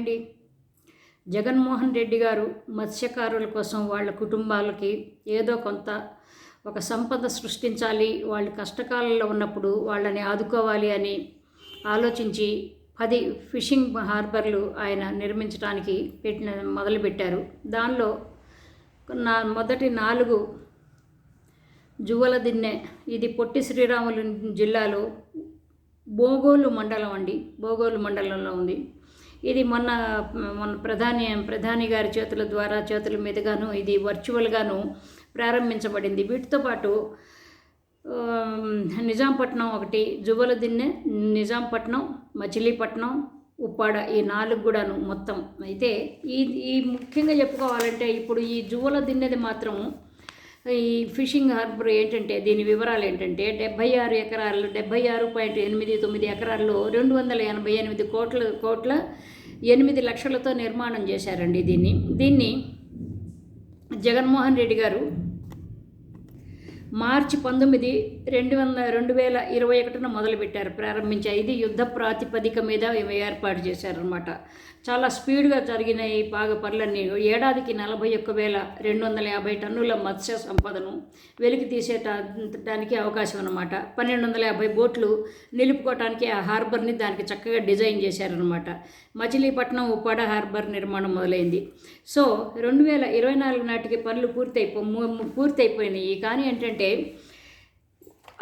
Hi అండి జగన్మోహన్ రెడ్డి గారు మత్స్యకారుల కోసం వాళ్ళ కుటుంబాలకి ఏదో కొంత ఒక సంపద సృష్టించాలి వాళ్ళు కష్టకాలంలో ఉన్నప్పుడు వాళ్ళని ఆదుకోవాలి అని ఆలోచించి పది ఫిషింగ్ హార్బర్లు ఆయన నిర్మించడానికి పెట్టిన మొదలుపెట్టారు. దానిలో నా మొదటి నాలుగు జువల దిన్నె ఇది పొట్టి శ్రీరాములు జిల్లాలో బోగోలు మండలం అండి. బోగోలు మండలంలో ఉంది. ఇది మొన్న మొన్న ప్రధాని ప్రధాని గారి చేతుల ద్వారా చేతుల మీదుగాను ఇది వర్చువల్గాను ప్రారంభించబడింది. వీటితో పాటు నిజాంపట్నం ఒకటి జువ్వల దిన్నె నిజాంపట్నం మచిలీపట్నం ఉప్పాడ ఈ నాలుగు కూడాను మొత్తం. అయితే ఈ ఈ ముఖ్యంగా చెప్పుకోవాలంటే ఇప్పుడు ఈ జువల దిన్నెది మాత్రం ఈ ఫిషింగ్ హార్బర్ ఏంటంటే దీని వివరాలు ఏంటంటే డెబ్బై ఆరు ఎకరాలు డెబ్బై ఆరు పాయింట్ ఎనిమిది తొమ్మిది ఎకరాల్లో రెండు వందల ఎనభై ఎనిమిది కోట్ల కోట్ల ఎనిమిది లక్షలతో నిర్మాణం చేశారండి దీన్ని. దీన్ని జగన్మోహన్ రెడ్డి గారు మార్చి పంతొమ్మిది రెండు వందల రెండు వేల ఇరవై ఒకటిన మొదలుపెట్టారు. ప్రారంభించారు ఇది యుద్ధ ప్రాతిపదిక మీద ఏర్పాటు చేశారనమాట చాలా స్పీడ్గా జరిగిన ఈ పాగ పనులన్నీ ఏడాదికి నలభై ఒక్క వేల రెండు వందల యాభై టన్నుల మత్స్య సంపదను వెలికి తీసేటానికి అవకాశం అనమాట పన్నెండు వందల యాభై బోట్లు నిలుపుకోవటానికి ఆ హార్బర్ని దానికి చక్కగా డిజైన్ చేశారనమాట మచిలీపట్నం ఉప్పాడ హార్బర్ నిర్మాణం మొదలైంది. సో రెండు వేల ఇరవై నాలుగు నాటికి పనులు పూర్తయిపో పూర్తయిపోయినాయి. కానీ ఏంటంటే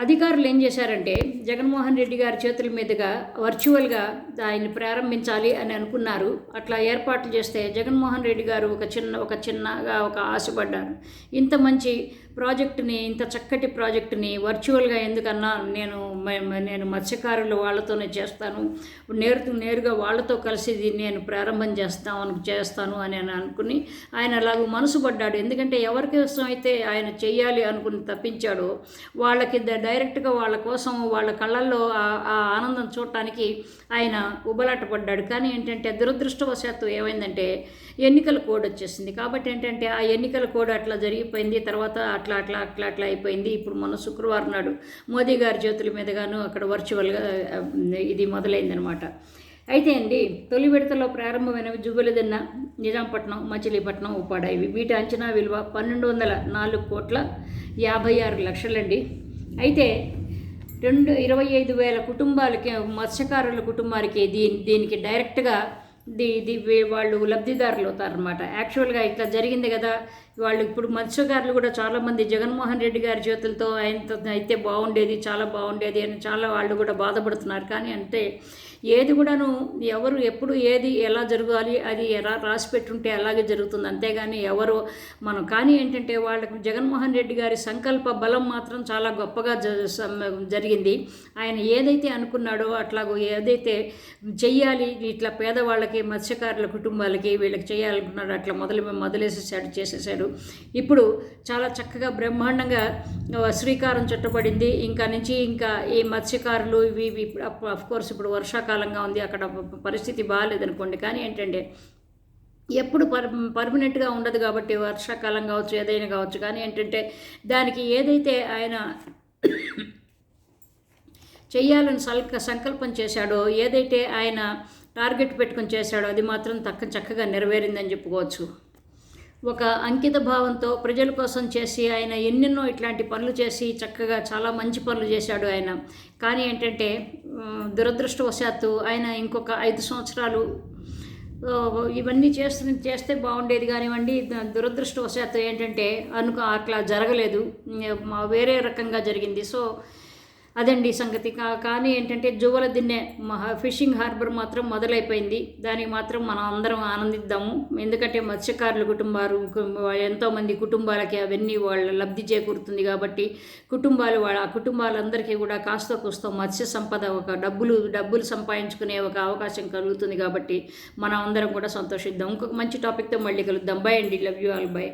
అధికారులు ఏం చేశారంటే జగన్మోహన్ రెడ్డి గారి చేతుల మీదుగా వర్చువల్గా ఆయన్ని ప్రారంభించాలి అని అనుకున్నారు. అట్లా ఏర్పాట్లు చేస్తే జగన్మోహన్ రెడ్డి గారు ఒక చిన్న ఒక చిన్నగా ఒక ఆశపడ్డారు. ఇంత మంచి ప్రాజెక్టుని ఇంత చక్కటి ప్రాజెక్టుని వర్చువల్గా ఎందుకన్నా నేను నేను మత్స్యకారులు వాళ్ళతోనే చేస్తాను. నేరు నేరుగా వాళ్ళతో కలిసి దీన్ని నేను ప్రారంభం చేస్తాను చేస్తాను అని అని అనుకుని ఆయన అలాగ మనసు పడ్డాడు. ఎందుకంటే ఎవరి కోసం అయితే ఆయన చెయ్యాలి అనుకుని తప్పించాడో వాళ్ళకి ద- డైరెక్ట్గా వాళ్ళ కోసం వాళ్ళ కళ్ళల్లో ఆ- ఆ ఆనందం చూడటానికి ఆయన ఉబలాట పడ్డాడు. కానీ ఏంటంటే దురదృష్టవశాత్తు ఏమైందంటే ఎన్నికల కోడ్ వచ్చేసింది. కాబట్టి ఏంటంటే ఆ ఎన్నికల కోడ్ అట్లా జరిగిపోయింది. తర్వాత అట్లా అట్లా అట్లా అట్లా అయిపోయింది. ఇప్పుడు మొన్న శుక్రవారం నాడు మోదీ గారి జ్యోతుల మీదగాను అక్కడ వర్చువల్గా ఇది మొదలైందనమాట అయితే అండి తొలి విడతలో ప్రారంభమైనవి జువ్వెలదిన్న నిజాంపట్నం మచిలీపట్నం ఉప్పాడ. ఇవి వీటి అంచనా విలువ పన్నెండు వందల నాలుగు కోట్ల యాభై ఆరు లక్షలండి. అయితే రెండు ఇరవై ఐదు వేల కుటుంబాలకి మత్స్యకారుల కుటుంబానికి దీని దీనికి డైరెక్ట్గా ది వాళ్ళు లబ్ధిదారులు అవుతారనమాట యాక్చువల్గా ఇట్లా జరిగింది కదా వాళ్ళు ఇప్పుడు మత్స్యకారులు కూడా చాలామంది జగన్మోహన్ రెడ్డి గారి చేతులతో ఆయనతో అయితే బాగుండేది చాలా బాగుండేది అని చాలా వాళ్ళు కూడా బాధపడుతున్నారు. కానీ అంటే ఏది కూడాను ఎవరు ఎప్పుడు ఏది ఎలా జరగాలి అది ఎలా రాసి పెట్టుంటే అలాగే జరుగుతుంది. అంతేగాని ఎవరు మనం కానీ ఏంటంటే వాళ్ళకు జగన్మోహన్ రెడ్డి గారి సంకల్ప బలం మాత్రం చాలా గొప్పగా జ జరిగింది. ఆయన ఏదైతే అనుకున్నాడో అట్లాగో ఏదైతే చెయ్యాలి ఇట్లా పేదవాళ్ళకి మత్స్యకారుల కుటుంబాలకి వీళ్ళకి చేయాలనుకున్నాడు అట్లా మొదలు మొదలేసేసాడు చేసేసాడు. ఇప్పుడు చాలా చక్కగా బ్రహ్మాండంగా శ్రీకారం చుట్టబడింది. ఇంకా నుంచి ఇంకా ఈ మత్స్యకారులు ఇవి ఇవి అఫ్ కోర్స్ ఇప్పుడు వర్షాకాలంగా ఉంది అక్కడ పరిస్థితి బాగాలేదనుకోండి కానీ ఏంటంటే ఎప్పుడు పర్ పర్మనెంట్గా ఉండదు కాబట్టి వర్షాకాలం కావచ్చు ఏదైనా కావచ్చు. కానీ ఏంటంటే దానికి ఏదైతే ఆయన చేయాలని సల్క సంకల్పం చేశాడో ఏదైతే ఆయన టార్గెట్ పెట్టుకొని చేశాడో అది మాత్రం తక్క చక్కగా నెరవేరిందని చెప్పుకోవచ్చు. ఒక అంకిత భావంతో ప్రజల కోసం చేసి ఆయన ఎన్నెన్నో ఇట్లాంటి పనులు చేసి చక్కగా చాలా మంచి పనులు చేశాడు ఆయన. కానీ ఏంటంటే దురదృష్టవశాత్తు ఆయన ఇంకొక ఐదు సంవత్సరాలు ఇవన్నీ చేస్తు చేస్తే బాగుండేది కానివ్వండి దురదృష్టవశాత్తు ఏంటంటే అనుకో అట్లా జరగలేదు. మా వేరే రకంగా జరిగింది. సో అదండి సంగతి. కా కానీ ఏంటంటే జువల దిన్నె మహా ఫిషింగ్ హార్బర్ మాత్రం మొదలైపోయింది. దానికి మాత్రం మనం అందరం ఆనందిద్దాము. ఎందుకంటే మత్స్యకారుల కుటుంబాలు కు- ఎంతోమంది కుటుంబాలకి అవన్నీ వాళ్ళ లబ్ధి చేకూరుతుంది కాబట్టి కుటుంబాలు వాళ్ళ ఆ కుటుంబాలందరికీ కూడా కాస్త కూస్తో మత్స్య సంపద ఒక డబ్బులు డబ్బులు సంపాదించుకునే ఒక అవకాశం కలుగుతుంది కాబట్టి మనం అందరం కూడా సంతోషిద్దాం. ఇంకొక మంచి టాపిక్తో మళ్ళీ కలుద్దాం. బై అండి. Love you all by